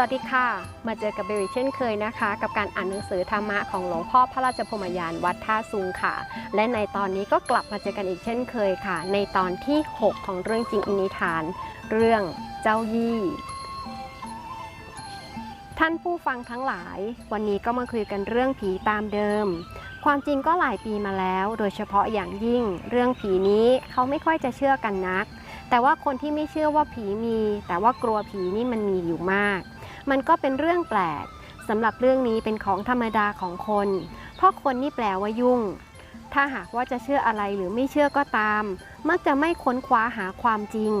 วัสดีค่ะ มาเจอกับเบลอีกเช่นเคยนะคะ กับการอ่านหนังสือธรรมะของหลวงพ่อพระราชพมยานวัดท่าซุงค่ะ และในตอนนี้ก็กลับมาเจอกันอีกเช่นเคยค่ะ ในตอนที่ 6 ของเรื่องจริงอินิทาน เรื่องเจ้ายี่ ท่านผู้ฟังทั้งหลาย วันนี้ก็มาคุยกันเรื่องผีตามเดิม ความจริงก็หลายปีมาแล้ว โดยเฉพาะอย่างยิ่ง เรื่องผีนี้เขาไม่ค่อยจะเชื่อกันนัก แต่ว่าคนที่ไม่เชื่อว่าผีมี แต่ว่ากลัวผีนี่มันมีอยู่มาก มันก็เป็นเรื่องแปลกสำหรับเรื่องนี้เป็นของธรรมดาของคน เพราะคนนี่แปลว่ายุ่ง ถ้าหากว่าจะเชื่ออะไรหรือไม่เชื่อก็ตาม มักจะไม่ค้นคว้าหาความจริง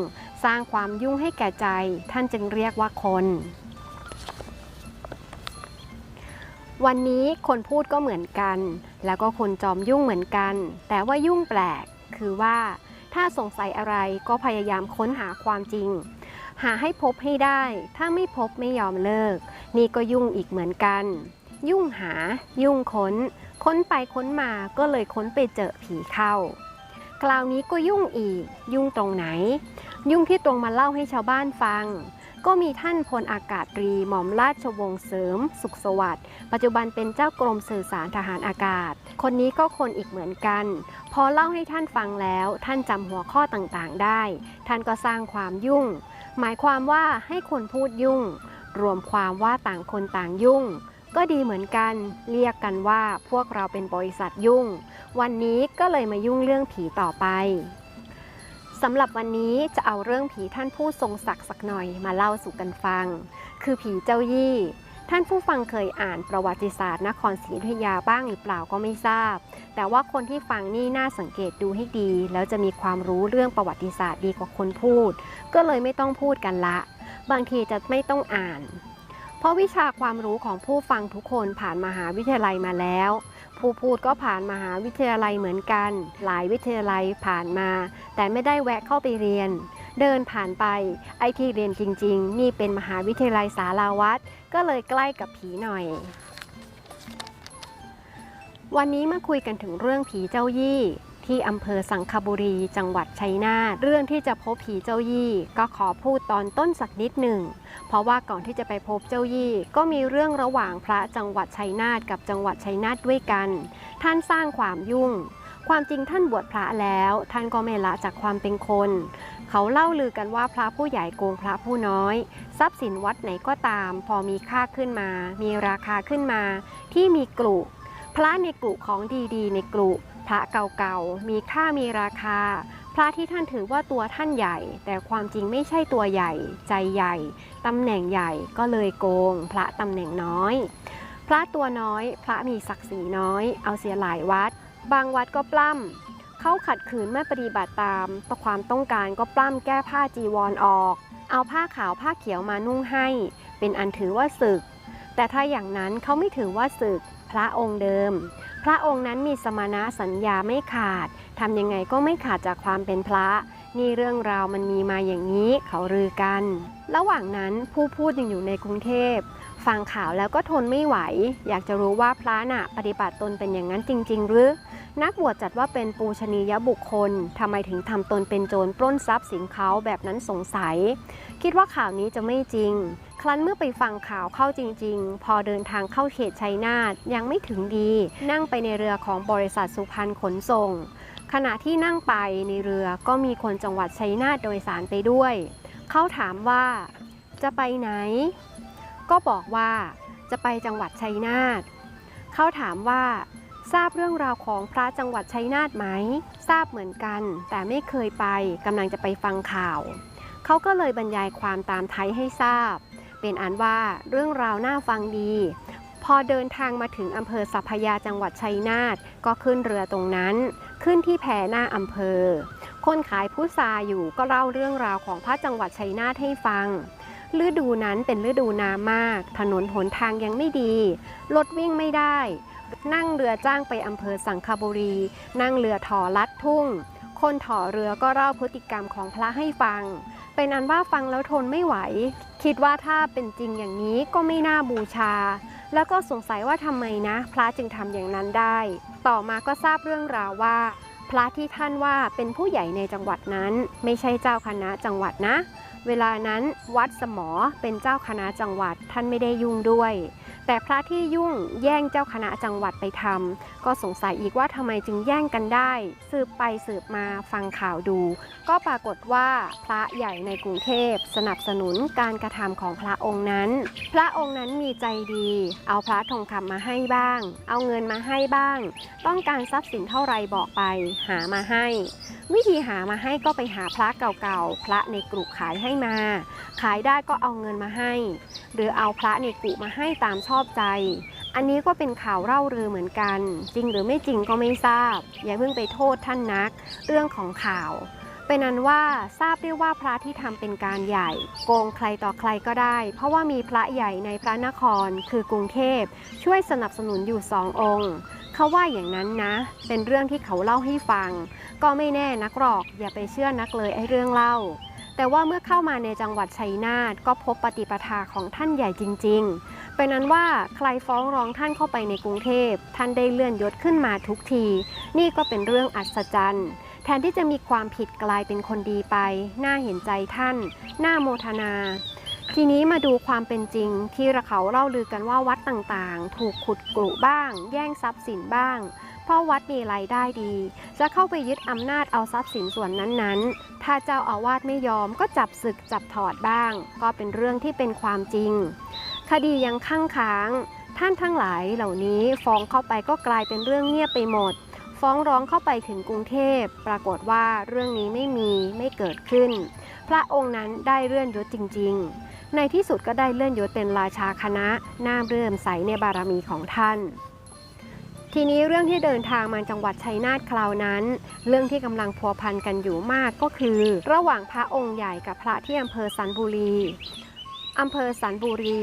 สร้างความยุ่งให้แก่ใจ ท่านจึงเรียกว่าคน วันนี้คนพูดก็เหมือนกัน แล้วก็คนจอมยุ่งเหมือนกัน แต่ว่ายุ่งแปลก คือว่า ถ้าสงสัยอะไรก็พยายามค้นหาความจริง หาให้พบให้ได้ ถ้าไม่พบไม่ยอมเลิก นี่ก็ยุ่งอีกเหมือนกัน ยุ่งหา ยุ่งค้น ค้นไปค้นมาก็เลยค้นไปเจอผีเข้า คราวนี้ก็ยุ่งอีก ยุ่งตรงไหน ยุ่งที่ตรงมาเล่าให้ชาวบ้านฟัง ก็มีท่านพลอากาศตรีหม่อมราชวงศ์เสริม สุขสวัสดิ์ ปัจจุบันเป็นเจ้ากรมสื่อสารทหารอากาศ คนนี้ก็คนอีกเหมือนกัน พอเล่าให้ท่านฟังแล้ว ท่านจำหัวข้อต่างๆได้ ท่านก็สร้างความยุ่ง หมายความว่าให้คนพูดยุ่ง รวมความว่าต่างคนต่างยุ่ง ก็ดีเหมือนกัน เรียกกันว่าพวกเราเป็นบริษัทยุ่ง วันนี้ก็เลยมายุ่งเรื่องผีต่อไปสำหรับวันนี้จะเอาเรื่องผีท่านผู้ทรงศักดิ์สักหน่อยมาเล่าสู่กันฟัง คือผีเจ้ายี่ ท่านผู้ฟังเคยอ่านประวัติศาสตร์นครศรีอยุธยาบ้างหรือเปล่าก็ไม่ทราบ แต่ว่าคนที่ฟังนี่น่าสังเกตดูให้ดี แล้วจะมีความรู้เรื่องประวัติศาสตร์ดีกว่าคนพูด ก็เลยไม่ต้องพูดกันละ บางทีจะไม่ต้องอ่าน เพราะวิชาความรู้ของผู้ฟังทุกคนผ่านมหาวิทยาลัยมาแล้ว ผู้พูดก็ผ่านมหาวิทยาลัยเหมือนกัน หลายวิทยาลัยผ่านมา แต่ไม่ได้แวะเข้าไปเรียน เดินผ่านไป ไอที่เรียนจริง ๆ นี่เป็นมหาวิทยาลัยสาราวัดก็เลยใกล้กับผีหน่อย วันนี้มาคุยกันถึงเรื่องผีเจ้ายี่ที่อำเภอสังขบุรี จังหวัดชัยนาทเรื่องที่จะพบผีเจ้ายี่ ก็ขอพูดตอนต้นสักนิดหนึ่ง เพราะว่าก่อนที่จะไปพบเจ้ายี่ ก็มีเรื่องระหว่างพระจังหวัดชัยนาทกับจังหวัดชัยนาทด้วยกัน ท่านสร้างความยุ่ง ความจริงท่านบวชพระแล้ว ท่านก็ไม่ละจากความเป็นคน เขาเล่าลือกันว่าพระผู้ใหญ่โกงพระผู้น้อย ทรัพย์สินวัดไหนก็ตาม พอมีค่าขึ้นมา มีราคาขึ้นมา ที่มีกลุ่พระในกลุ่ของดีๆ ในกลุ่พระเก่าๆมีค่ามีราคา พระที่ท่านถือว่าตัวท่านใหญ่ แต่ความจริงไม่ใช่ตัวใหญ่ ใจใหญ่ตำแหน่งใหญ่ก็เลยโกง พระตำแหน่งน้อย พระตัวน้อย พระมีศักดิ์ศรีน้อย เอาเสียหลายวัด บางวัดก็ปล้ำ เขาขัดขืนไม่ปฏิบัติตามต่อความต้องการก็ปล้ำแก้ผ้าจีวรออก เอาผ้าขาวผ้าเขียวมานุ่งให้ เป็นอันถือว่าศึก แต่ถ้าอย่างนั้นเขาไม่ถือว่าศึก พระองค์เดิม พระองค์นั้นมีสมณะสัญญาไม่ขาดทำยังไงก็ไม่ขาดจากความเป็นพระ นี่เรื่องราวมันมีมาอย่างนี้เขาลือกัน ระหว่างนั้นผู้พูดยังอยู่ในกรุงเทพฟังข่าวแล้วก็ทนไม่ไหว อยากจะรู้ว่าพระน่ะปฏิบัติตนเป็นอย่างนั้นจริง ๆ หรือ นักบวชจัดว่าเป็นปูชนียบุคคลทำไมถึงทำตนเป็นโจรปล้นทรัพย์สินเขาแบบนั้นสงสัย คิดว่าข่าวนี้จะไม่จริง ครั้นเมื่อไปฟังข่าวเข้าจริง ๆ พอเดินทางเข้าเขตชัยนาทยังไม่ถึงดี นั่งไปในเรือของบริษัทสุพรรณขนส่ง ขณะที่นั่งไปในเรือก็มีคนจังหวัดชัยนาทโดยสารไปด้วย เขาถามว่า จะไปไหน ก็บอกว่า จะไปจังหวัดชัยนาทเขาถามว่า ทราบเรื่องราวของพระจังหวัดชัยนาทไหม ทราบเหมือนกัน แต่ไม่เคยไปกำลังจะไปฟังข่าว เขาก็เลยบรรยายความตามไทยให้ทราบ เป็นอันว่าเรื่องราวน่าฟังดี พอเดินทางมาถึงอำเภอสัพยาจังหวัดชัยนาทก็ขึ้นเรือตรงนั้น ขึ้นที่แพหน้าอำเภอ คนขายผู้ซาอยู่ก็เล่าเรื่องราวของพระจังหวัดชัยนาทให้ฟังฤดูนั้นเป็นฤดูน้ำมาก ถนนหนทางยังไม่ดี รถวิ่งไม่ได้ นั่งเรือจ้างไปอำเภอสังขบุรี นั่งเรือถอลัดทุ่ง คนถอเรือก็เล่าพฤติกรรมของพระให้ฟัง เป็นอันว่าฟังแล้วทนไม่ไหว คิดว่าถ้าเป็นจริงอย่างนี้ก็ไม่น่าบูชา แล้วก็สงสัยว่าทำไมนะ พระจึงทำอย่างนั้นได้ ต่อมาก็ทราบเรื่องราวว่า พระที่ท่านว่าเป็นผู้ใหญ่ในจังหวัดนั้น ไม่ใช่เจ้าคณะจังหวัดนะ เวลานั้นวัดสมอเป็นเจ้าคณะจังหวัดท่านไม่ได้ยุ่งด้วย แต่พระที่ยุ่งแย่งเจ้าคณะจังหวัดไปทำก็สงสัยอีกว่าทำไมจึงแย่งกันได้ สืบไปสืบมาฟังข่าวดู ก็ปรากฏว่าพระใหญ่ในกรุงเทพสนับสนุนการกระทำของพระองค์นั้น พระองค์นั้นมีใจดี เอาพระทองคำมาให้บ้าง เอาเงินมาให้บ้าง ต้องการทรัพย์สินเท่าไรบอกไป หามาให้ วิธีหามาให้ก็ไปหาพระเก่าๆ พระในกรุขายให้มา ขายได้ก็เอาเงินมาให้ หรือเอาพระในกุมาให้ตามชอบใจ อันนี้ก็เป็นข่าวเล่าลือเหมือนกัน จริงหรือไม่จริงก็ไม่ทราบ อย่าเพิ่งไปโทษท่านนัก เรื่องของข่าว เป็นนั้นว่าทราบได้ว่าพระที่ทำเป็นการใหญ่ โกงใครต่อใครก็ได้ เพราะว่ามีพระใหญ่ในพระนคร คือกรุงเทพ ช่วยสนับสนุนอยู่สององค์เขาว่าอย่างนั้นนะ เป็นเรื่องที่เขาเล่าให้ฟัง ก็ไม่แน่นักหรอก อย่าไปเชื่อนักเลยไอ้เรื่องเล่าแต่ว่าเมื่อเข้ามาในจังหวัดชัยนาทก็พบปฏิปทาของท่านใหญ่จริง ๆ เป็นนั้นว่าใครฟ้องร้องท่านเข้าไปในกรุงเทพ ท่านได้เลื่อนยศขึ้นมาทุกที นี่ก็เป็นเรื่องอัศจรรย์ แทนที่จะมีความผิดกลายเป็นคนดีไป น่าเห็นใจท่าน น่าโมทนา ทีนี้มาดูความเป็นจริงที่ระเขาเล่าลือกันว่าวัดต่างๆ ถูกขุดกรุบ้าง แย่งทรัพย์สินบ้าง เพราะวัดมีรายได้ดี จะเข้าไปยึดอำนาจเอาทรัพย์สินส่วนนั้นๆ ถ้าเจ้าอาวาสไม่ยอมก็จับศึกจับถอดบ้าง ก็เป็นเรื่องที่เป็นความจริง คดียังข้างค้าง ท่านทั้งหลายเหล่านี้ฟ้องเข้าไปก็กลายเป็นเรื่องเงียบไปหมด ฟ้องร้องเข้าไปถึงกรุงเทพ ปรากฏว่าเรื่องนี้ไม่มีไม่เกิดขึ้น พระองค์นั้นได้เลื่อนยศจริง ๆ ในที่สุดก็ได้เลื่อนยศเป็นราชาคณะน่าเรื่อมใสในบารมีของท่านทีนี้เรื่องที่เดินทางมาจังหวัดชัยนาทคราวนั้น เรื่องที่กำลังพัวพันกันอยู่มากก็คือ ระหว่างพระองค์ใหญ่กับพระที่อำเภอสันบุรี อำเภอสันบุรี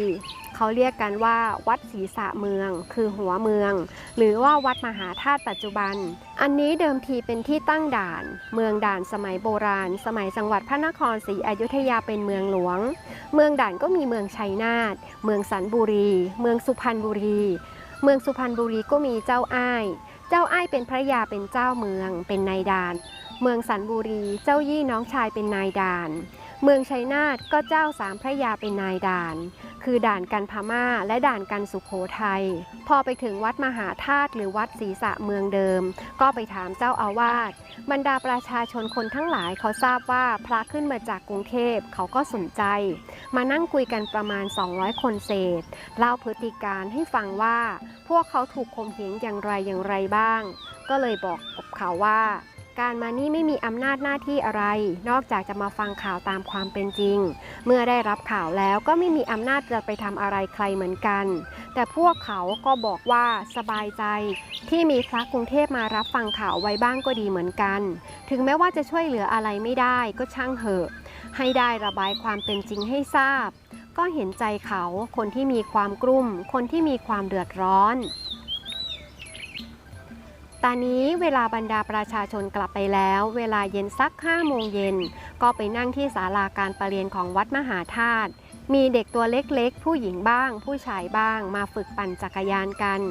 เขาเรียกกันว่าวัดศรีสะเมือง คือหัวเมือง หรือว่าวัดมหาธาตุปัจจุบัน อันนี้เดิมทีเป็นที่ตั้งด่าน เมืองด่านสมัยโบราณ สมัยจังหวัดพระนครศรีอยุธยาเป็นเมืองหลวง เมืองด่านก็มีเมืองชัยนาทเมืองสันบุรี เมืองสุพรรณบุรี เมืองสุพรรณบุรีก็มีเจ้าอ้าย เจ้าอ้ายเป็นพระยาเป็นเจ้าเมือง เป็นนายด่าน เมืองสันบุรี เจ้ายี่น้องชายเป็นนายด่าน เมืองชัยนาทก็เจ้าสามพระยาเป็นนายด่าน คือด่านกันพม่าและด่านกันสุขโขทัย พอไปถึงวัดมหาธาตุหรือวัดศรีสะเมืองเดิม ก็ไปถามเจ้าอาวาสบรรดาประชาชนคนทั้งหลายเขาทราบว่าพระขึ้นมาจากกรุงเทพเขาก็สนใจ มานั่งคุยกันประมาณ 200 คนเศษเล่าพฤติการให้ฟังว่า พวกเขาถูกข่มเหงอย่างไรอย่างไรบ้าง ก็เลยบอกกับเขาว่า การมานี่ไม่มีอำนาจหน้าที่อะไร นอกจากจะมาฟังข่าวตามความเป็นจริง เมื่อได้รับข่าวแล้วก็ไม่มีอำนาจจะไปทำอะไรใครเหมือนกัน แต่พวกเขาก็บอกว่าสบายใจ ที่มีพระกรุงเทพมารับฟังข่าวไว้บ้างก็ดีเหมือนกัน ถึงแม้ว่าจะช่วยเหลืออะไรไม่ได้ก็ช่างเหอะ ให้ได้ระบายความเป็นจริงให้ทราบ ก็เห็นใจเขาคนที่มีความกลุ้มคนที่มีความเดือดร้อน ตอนนี้เวลาบรรดาประชาชนกลับไปแล้ว เวลาเย็นสัก5โมงเย็น ก็ไปนั่งที่ศาลาการประเรียนของวัดมหาธาตุมีเด็กตัวเล็กๆ ผู้หญิงบ้าง ผู้ชายบ้าง มาฝึกปั่นจักรยานกัน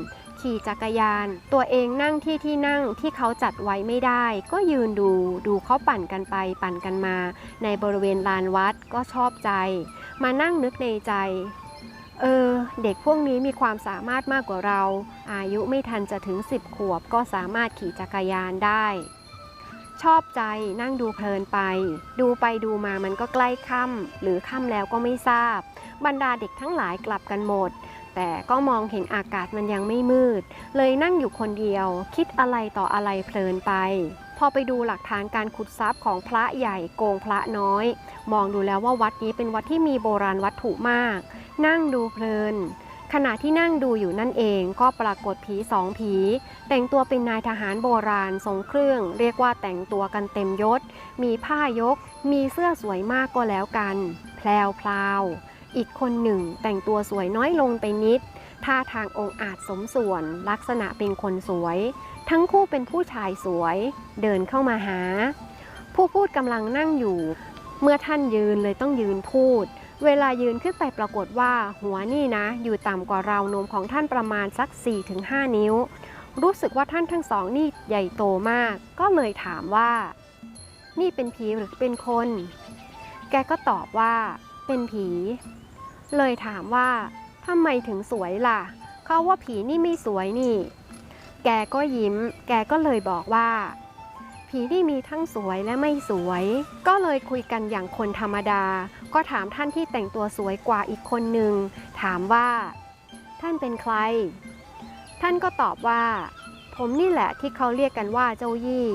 ขี่จักรยาน ตัวเองนั่งที่ที่นั่งที่เขาจัดไว้ไม่ได้ ก็ยืนดูดูเขาปั่นกันไปปั่นกันมา ในบริเวณลานวัดก็ชอบใจ มานั่งนึกในใจ เออเด็กพวกนี้มีความสามารถมากกว่าเรา อายุไม่ทันจะถึง 10 ขวบก็สามารถขี่จักรยานได้ ชอบใจนั่งดูเพลินไป ดูไปดูมามันก็ใกล้ค่ำหรือค่ำแล้วก็ไม่ทราบ บรรดาเด็กทั้งหลายกลับกันหมด แต่ก็มองเห็นอากาศมันยังไม่มืด เลยนั่งอยู่คนเดียว คิดอะไรต่ออะไรเพลินไป พอไปดูหลักฐานการขุดทรัพย์ของพระใหญ่โกงพระน้อย มองดูแล้วว่าวัดนี้เป็นวัดที่มีโบราณวัตถุมาก นั่งดูเพลิน ขณะที่นั่งดูอยู่นั่นเองก็ปรากฏผีสองผี แต่งตัวเป็นนายทหารโบราณทรงเครื่อง เรียกว่าแต่งตัวกันเต็มยศ มีผ้ายก มีเสื้อสวยมากก็แล้วกัน แพลวพลาวอีกคนหนึ่งแต่งตัวสวยน้อยลงไปนิด ท่าทางองค์อาจสมส่วน ลักษณะเป็นคนสวย ทั้งคู่เป็นผู้ชายสวย เดินเข้ามาหา ผู้พูดกำลังนั่งอยู่ เมื่อท่านยืนเลยต้องยืนพูด เวลายืนขึ้นไปปรากฏว่าหัวนี่นะ อยู่ต่ำกว่าราวนมของท่านประมาณสัก 4-5 นิ้ว รู้สึกว่าท่านทั้งสองนี่ใหญ่โตมาก ก็เลยถามว่า นี่เป็นผีหรือเป็นคน แกก็ตอบว่า เป็นผี เลยถามว่า ทำไมถึงสวยล่ะ เขาว่าผีนี่ไม่สวยนี่ แกก็ยิ้ม แกก็เลยบอกว่า ผีที่มีทั้งสวยและไม่สวย ก็เลยคุยกันอย่างคนธรรมดา ก็ถามท่านที่แต่งตัวสวยกว่าอีกคนหนึ่ง ถามว่า ท่านเป็นใคร ท่านก็ตอบว่า ผมนี่แหละที่เขาเรียกกันว่าเจ้ายี่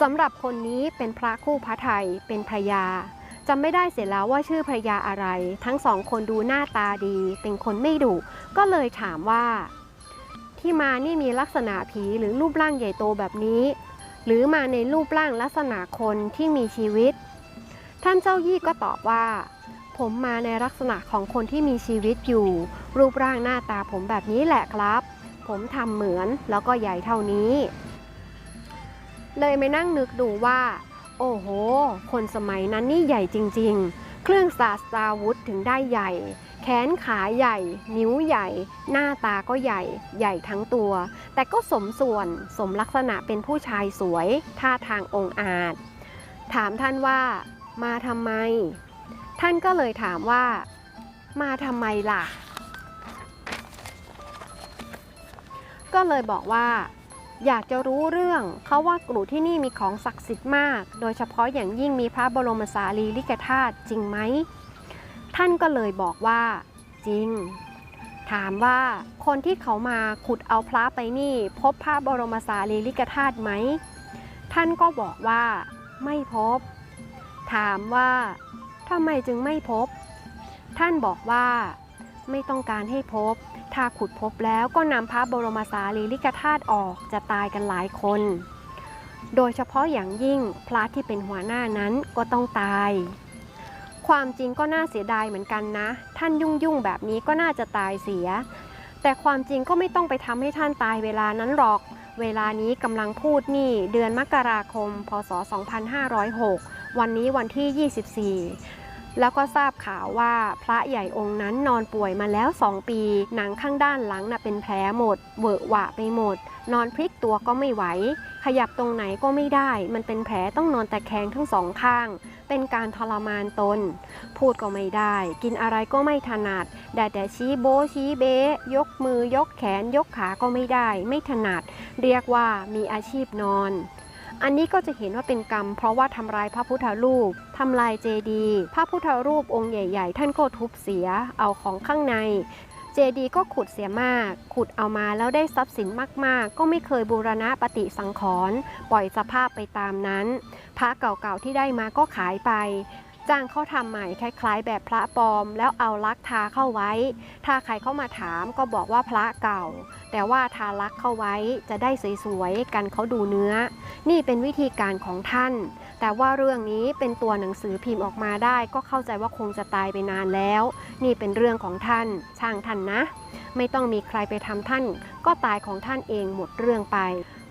สำหรับคนนี้เป็นพระคู่พระไทยเป็นพระยา จำไม่ได้เสียแล้วว่าชื่อพรยาอะไร ทั้งสองคนดูหน้าตาดี เป็นคนไม่ดุก็เลยถามว่า ที่มานี่มีลักษณะผีหรือรูปร่างใหญ่โตแบบนี้ หรือมาในรูปร่างลักษณะคนที่มีชีวิต ท่านเจ้ายี่ก็ตอบว่า ผมมาในลักษณะของคนที่มีชีวิตอยู่ รูปร่างหน้าตาผมแบบนี้แหละครับ ผมทำเหมือนแล้วก็ใหญ่เท่านี้ เลยไปนั่งนึกดูว่า โอ้โห คนสมัยนั้นนี่ใหญ่จริงๆ เครื่องศาสตราวุธถึงได้ใหญ่ แขนขาใหญ่ นิ้วใหญ่ หน้าตาก็ใหญ่ ใหญ่ทั้งตัว แต่ก็สมส่วน สมลักษณะเป็นผู้ชายสวย ท่าทางองอาจ ถามท่านว่า มาทำไม ท่านก็เลยถามว่า มาทำไมล่ะ ก็เลยบอกว่า อยากจะรู้เรื่องเขาว่ากรุที่นี่มีของศักดิ์สิทธิ์มาก โดยเฉพาะอย่างยิ่งมีพระบรมสารีริกธาตุจริงไหม ท่านก็เลยบอกว่า จริง ถามว่าคนที่เขามาขุดเอาพระไปนี่ พบพระบรมสารีริกธาตุไหม ท่านก็บอกว่า ไม่พบ ถามว่าทำไมจึงไม่พบ ท่านบอกว่า ไม่ต้องการให้พบ ถ้าขุดพบแล้วก็นำพระบรมสารีริกธาตุออกจะตายกันหลายคน โดยเฉพาะอย่างยิ่งพระที่เป็นหัวหน้านั้นก็ต้องตาย ความจริงก็น่าเสียดายเหมือนกันนะ ท่านยุ่งยุ่งแบบนี้ก็น่าจะตายเสีย แต่ความจริงก็ไม่ต้องไปทำให้ท่านตายเวลานั้นหรอก เวลานี้กำลังพูดนี่เดือนมกราคม พศ 2506 วันนี้วันที่ 24 แล้วก็ทราบข่าวว่าพระใหญ่องค์นั้นนอนป่วยมาแล้ว2ปี หนังข้างด้านหลังน่ะเป็นแผลหมด เวอะหวะไปหมด นอนพลิกตัวก็ไม่ไหว ขยับตรงไหนก็ไม่ได้ มันเป็นแผลต้องนอนแต่แคงทั้งสองข้าง เป็นการทรมานตน พูดก็ไม่ได้ กินอะไรก็ไม่ถนัดแต่แต่ชี้โบชี้เบะยกมือยกแขนยกขาก็ไม่ได้ ไม่ถนัด เรียกว่ามีอาชีพนอน อันนี้ก็จะเห็นว่าเป็นกรรม เพราะว่าทำลายพระพุทธรูปทำลายเจดีย์พระพุทธรูปองค์ใหญ่ๆ ท่านก็ทุบเสียเอาของข้างในเจดีย์ก็ขุดเสียมาก ขุดเอามาแล้วได้ทรัพย์สินมากๆ ก็ไม่เคยบูรณะปฏิสังขรณ์ปล่อยสภาพไปตามนั้น พระเก่าๆที่ได้มาก็ขายไป จ้างเขาทำใหม่คล้าย ๆ แบบพระปลอม แล้วเอาลักทาเข้าไว้ ถ้าใครเข้ามาถามก็บอกว่าพระเก่า แต่ว่าทาลักเข้าไว้จะได้สวยๆกันเขาดูเนื้อ นี่เป็นวิธีการของท่าน แต่ว่าเรื่องนี้เป็นตัวหนังสือพิมพ์ออกมาได้ก็เข้าใจว่าคงจะตายไปนานแล้ว นี่เป็นเรื่องของท่าน ช่างท่านนะ ไม่ต้องมีใครไปทำท่าน ก็ตายของท่านเองหมดเรื่องไป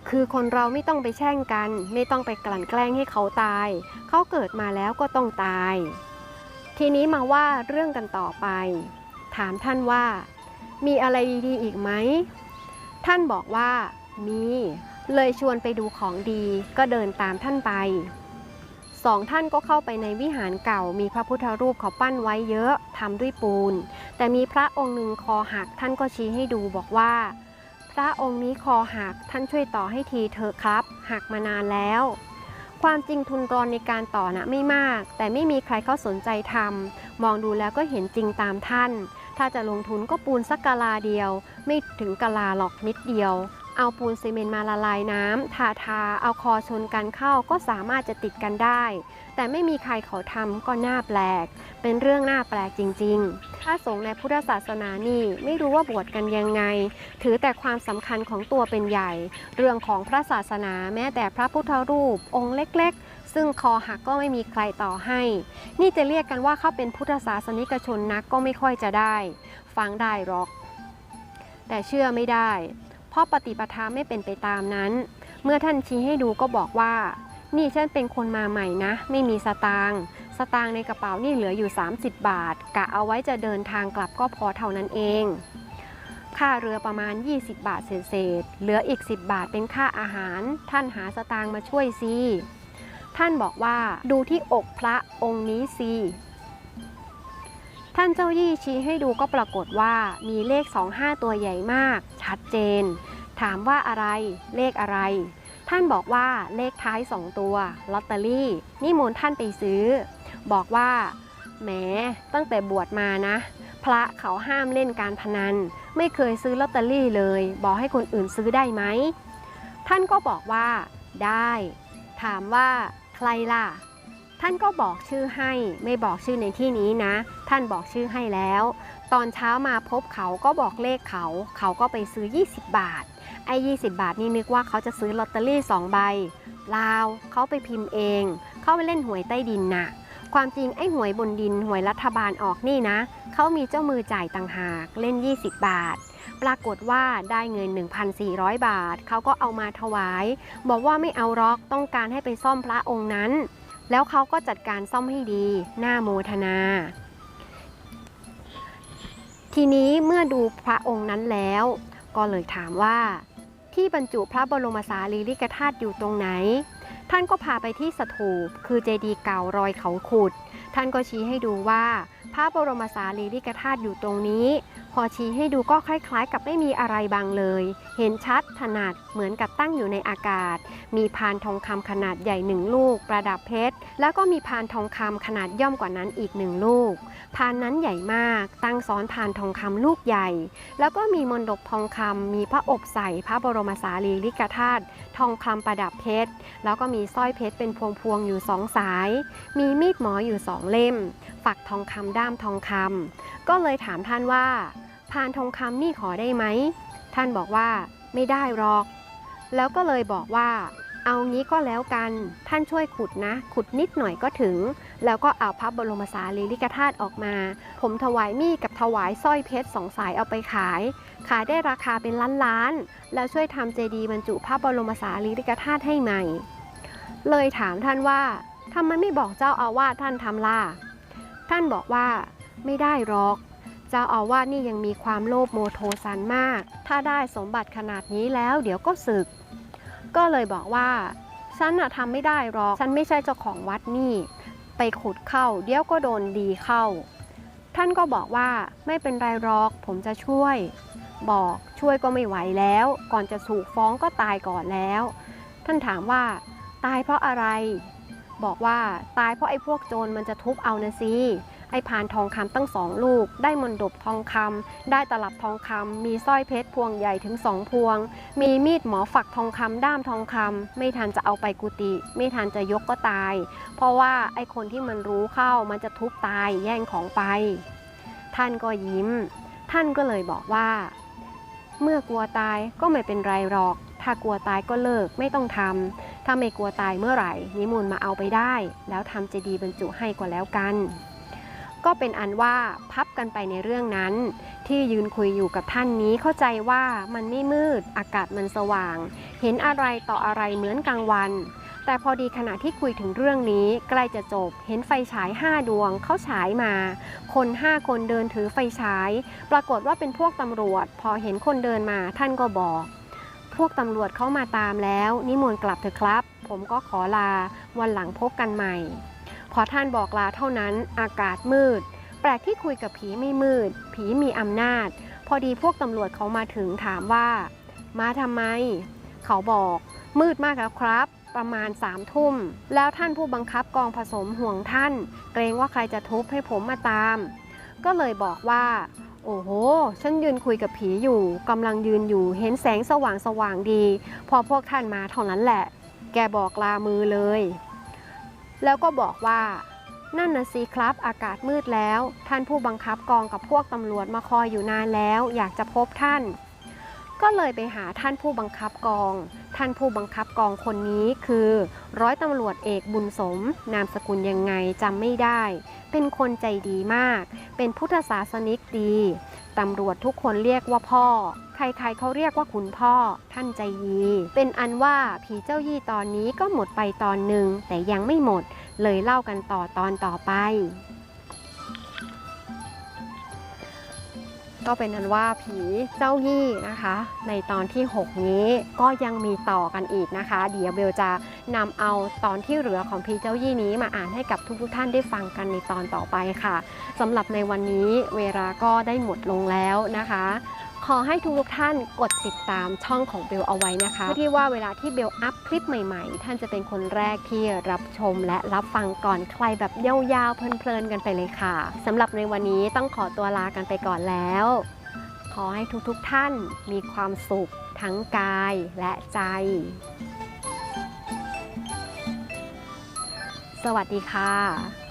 คือคนเราไม่ต้องไปแช่งกัน ไม่ต้องไปกลั่นแกล้งให้เขาตาย เขาเกิดมาแล้วก็ต้องตาย ทีนี้มาว่าเรื่องกันต่อไป ถามท่านว่า มีอะไรดีๆอีกไหม ท่านบอกว่า มี เลยชวนไปดูของดีก็เดินตามท่านไปสองท่านก็เข้าไปในวิหารเก่ามีพระพุทธรูปเขาปั้นไว้เยอะทำด้วยปูน แต่มีพระองค์หนึ่งคอหักท่านก็ชี้ให้ดูบอกว่า พระองค์นี้คอหักท่านช่วยต่อให้ทีเถอะครับ หักมานานแล้ว ความจริงทุนรอนในการต่อนะไม่มาก แต่ไม่มีใครเขาสนใจทำมองดูแล้วก็เห็นจริงตามท่าน ถ้าจะลงทุนก็ปูนสักกะลาเดียว ไม่ถึงกะลาหรอกนิดเดียว เอาปูนซีเมนต์มาละลายน้ำทาทา เอาคอชนกันเข้าก็สามารถจะติดกันได้ แต่ไม่มีใครเขาทำก็น่าแปลก เป็นเรื่องน่าแปลกจริงๆถ้าสงฆ์ในพุทธศาสนานี่ไม่รู้ว่าบวชกันยังไง ถือแต่ความสำคัญของตัวเป็นใหญ่ เรื่องของพระศาสนาแม้แต่พระพุทธรูป องค์เล็กๆ ซึ่งคอหักก็ไม่มีใครต่อให้ นี่จะเรียกกันว่าเขาเป็นพุทธศาสนิกชนนักก็ไม่ค่อยจะได้ ฟังได้หรอก แต่เชื่อไม่ได้ เพราะปฏิปทาไม่เป็นไปตามนั้น เมื่อท่านชี้ให้ดูก็บอกว่า นี่ฉันเป็นคนมาใหม่นะ ไม่มีสตางค์สตางค์ในกระเป๋านี่เหลืออยู่ 30 บาท กะเอาไว้จะเดินทางกลับก็พอเท่านั้นเอง ค่าเรือประมาณ 20 บาทเศษๆเหลืออีก 10 บาทเป็นค่าอาหาร ท่านหาสตางค์มาช่วยสิท่านบอกว่าดูที่อกพระองค์นี้สิ ท่านเจ้ายี่ชี้ให้ดูก็ปรากฏว่ามีเลข 25 ตัวใหญ่มาก ชัดเจน ถามว่าอะไร เลขอะไร ท่านบอกว่าเลขท้าย 2 ตัวลอตเตอรี่นิมนต์ท่านไปซื้อ บอกว่าแหมตั้งแต่บวชมานะ พระเขาห้ามเล่นการพนัน ไม่เคยซื้อลอตเตอรี่เลย บอกให้คนอื่นซื้อได้ไหม ท่านก็บอกว่า ได้ ถามว่าใครล่ะ ท่านก็บอกชื่อให้ไม่บอกชื่อในที่นี้นะ ท่านบอกชื่อให้แล้ว ตอนเช้ามาพบเขาก็บอกเลขเขา เขาก็ไปซื้อ 20 บาท ไอ้20 บาทนี่นึกว่าเขาจะซื้อลอตเตอรี่2ใบลาวเขาไปพิมพ์เอง เขาไปเล่นหวยใต้ดินน่ะ ความจริงไอ้หวยบนดินหวยรัฐบาลออกนี่นะ เขามีเจ้ามือจ่ายต่างหากเล่น 20 บาท ปรากฏว่าได้เงิน 1,400 บาท เขาก็เอามาถวาย บอกว่าไม่เอาร็อกต้องการให้ไปซ่อมพระองค์นั้น แล้วเขาก็จัดการซ่อมให้ดี หน้าโมทนา ทีนี้เมื่อดูพระองค์นั้นแล้ว ก็เลยถามว่า ที่บรรจุพระบรมสารีริกธาตุอยู่ตรงไหน ท่านก็พาไปที่สถูป คือเจดีย์เก่ารอยเขาขุด ท่านก็ชี้ให้ดูว่า พระบรมสารีริกธาตุอยู่ตรงนี้ พอชี้ให้ดูก็คล้ายๆ กับไม่มีอะไรบางเลย เห็นชัดถนัดเหมือนกับตั้งอยู่ในอากาศ มีพานทองคำขนาดใหญ่หนึ่งลูก ประดับเพชร แล้วก็มีพานทองคำขนาดย่อมกว่านั้นอีกหนึ่งลูก พานนั้นใหญ่มาก ตั้งซ้อนพานทองคำลูกใหญ่ แล้วก็มีมณฑปทองคำมีพระอบใส่พระบรมสารีริกธาตุทองคำประดับเพชร แล้วก็มีสร้อยเพชรเป็นพวงๆอยู่สองสาย มีมีดหมออยู่สองเล่ม ฝักทองคำด้ามทองคำก็เลยถามท่านว่า พานทองคำนี่ขอได้ไหม ท่านบอกว่าไม่ได้หรอก แล้วก็เลยบอกว่า เอางี้ก็แล้วกัน ท่านช่วยขุดนะ ขุดนิดหน่อยก็ถึง แล้วก็เอาพระบรมสารีริกธาตุออกมา ผมถวายมีดกับถวายสร้อยเพชรสองสายเอาไปขาย ขายได้ราคาเป็นล้านล้าน แล้วช่วยทำเจดีย์บรรจุพระบรมสารีริกธาตุให้ใหม่ เลยถามท่านว่าทำไมไม่บอกเจ้าอาวาสท่านทำล่ะ ท่านบอกว่าไม่ได้หรอก เจ้าอาวาสนี่ยังมีความโลภโมโทสันมาก ถ้าได้สมบัติขนาดนี้แล้ว เดี๋ยวก็สึก ก็เลยบอกว่า ฉันน่ะทำไม่ได้หรอก ฉันไม่ใช่เจ้าของวัดนี่ ไปขุดเข้า เดี๋ยวก็โดนดีเข้า ท่านก็บอกว่าไม่เป็นไรหรอก ผมจะช่วย บอกช่วยก็ไม่ไหวแล้ว ก่อนจะถูกฟ้องก็ตายก่อนแล้ว ท่านถามว่า ตายเพราะอะไร บอกว่าตายเพราะไอ้พวกโจรมันจะทุบเอานะสิ ไอ้พานทองคำตั้งสองลูก ได้มนดบทองคำได้ตลับทองคำมีสร้อยเพชรพวงใหญ่ถึงสองพวง มีมีดหมอฝักทองคำด้ามทองคำไม่ทันจะเอาไปกุฏิไม่ทันจะยกก็ตาย เพราะว่าไอ้คนที่มันรู้เข้ามันจะทุบตายแย่งของไป ท่านก็ยิ้ม ท่านก็เลยบอกว่า เมื่อกลัวตายก็ไม่เป็นไรหรอกถ้ากลัวตายก็เลิกไม่ต้องทำ ถ้าไม่กลัวตายเมื่อไหร่ นิมนต์มาเอาไปได้ แล้วทำเจดีย์บรรจุให้ก็แล้วกัน ก็เป็นอันว่าพับกันไปในเรื่องนั้น ที่ยืนคุยอยู่กับท่านนี้เข้าใจว่ามันไม่มืด อากาศมันสว่าง เห็นอะไรต่ออะไรเหมือนกลางวัน แต่พอดีขณะที่คุยถึงเรื่องนี้ใกล้จะจบ เห็นไฟฉายห้าดวงเขาฉายมา คนห้าคนเดินถือไฟฉาย ปรากฏว่าเป็นพวกตำรวจ พอเห็นคนเดินมาท่านก็บอก พวกตำรวจเขามาตามแล้ว นิมนต์กลับเถอะครับ ผมก็ขอลาวันหลังพบกันใหม่ พอท่านบอกลาเท่านั้นอากาศมืด แปลกที่คุยกับผีไม่มืด ผีมีอำนาจ พอดีพวกตำรวจเขามาถึงถามว่า มาทำไม เขาบอกมืดมากแล้วครับ ประมาณสามทุ่ม แล้วท่านผู้บังคับกองผสมห่วงท่าน เกรงว่าใครจะทุบให้ผมมาตาม ก็เลยบอกว่า โอ้โห ฉันยืนคุยกับผีอยู่กำลังยืนอยู่เห็นแสงสว่างสว่างดี พอพวกท่านมาเท่านั้นแหละ แกบอกลามือเลย แล้วก็บอกว่า นั่นนะสิครับ อากาศมืดแล้ว ท่านผู้บังคับกองกับพวกตำรวจมาคอยอยู่นานแล้ว อยากจะพบท่าน ก็เลยไปหาท่านผู้บังคับกอง ท่านผู้บังคับกองคนนี้คือ ร้อยตำรวจเอกบุญสม นามสกุลยังไงจำไม่ได้ เป็นคนใจดีมาก เป็นพุทธศาสนิกดีตำรวจทุกคนเรียกว่าพ่อ ใครๆเขาเรียกว่าคุณพ่อ ท่านใจดี เป็นอันว่าผีเจ้ายี่ตอนนี้ก็หมดไปตอนหนึ่งแต่ยังไม่หมด เลยเล่ากันต่อตอนต่อไป ก็เป็นนั้นว่าผีเจ้ายี่นะคะ ในตอนที่ 6 นี้ก็ยังมีต่อกันอีกนะคะ เดี๋ยวเบลจะนำเอาตอนที่เหลือของผีเจ้ายี่นี้มาอ่านให้กับทุกๆท่านได้ฟังกันในตอนต่อไปค่ะสำหรับในวันนี้เวลาก็ได้หมดลงแล้วนะคะ ขอให้ทุกๆท่านกดติดตามช่องของเบลเอาไว้นะคะเพื่อที่ว่าเวลาที่เบลอัพคลิปใหม่ๆ ท่านจะเป็นคนแรกที่รับชมและรับฟังก่อนใครแบบยาวๆเพลินๆกันไปเลยค่ะสำหรับในวันนี้ต้องขอตัวลากันไปก่อนแล้ว ขอให้ทุกๆท่านมีความสุขทั้งกายและใจ สวัสดีค่ะ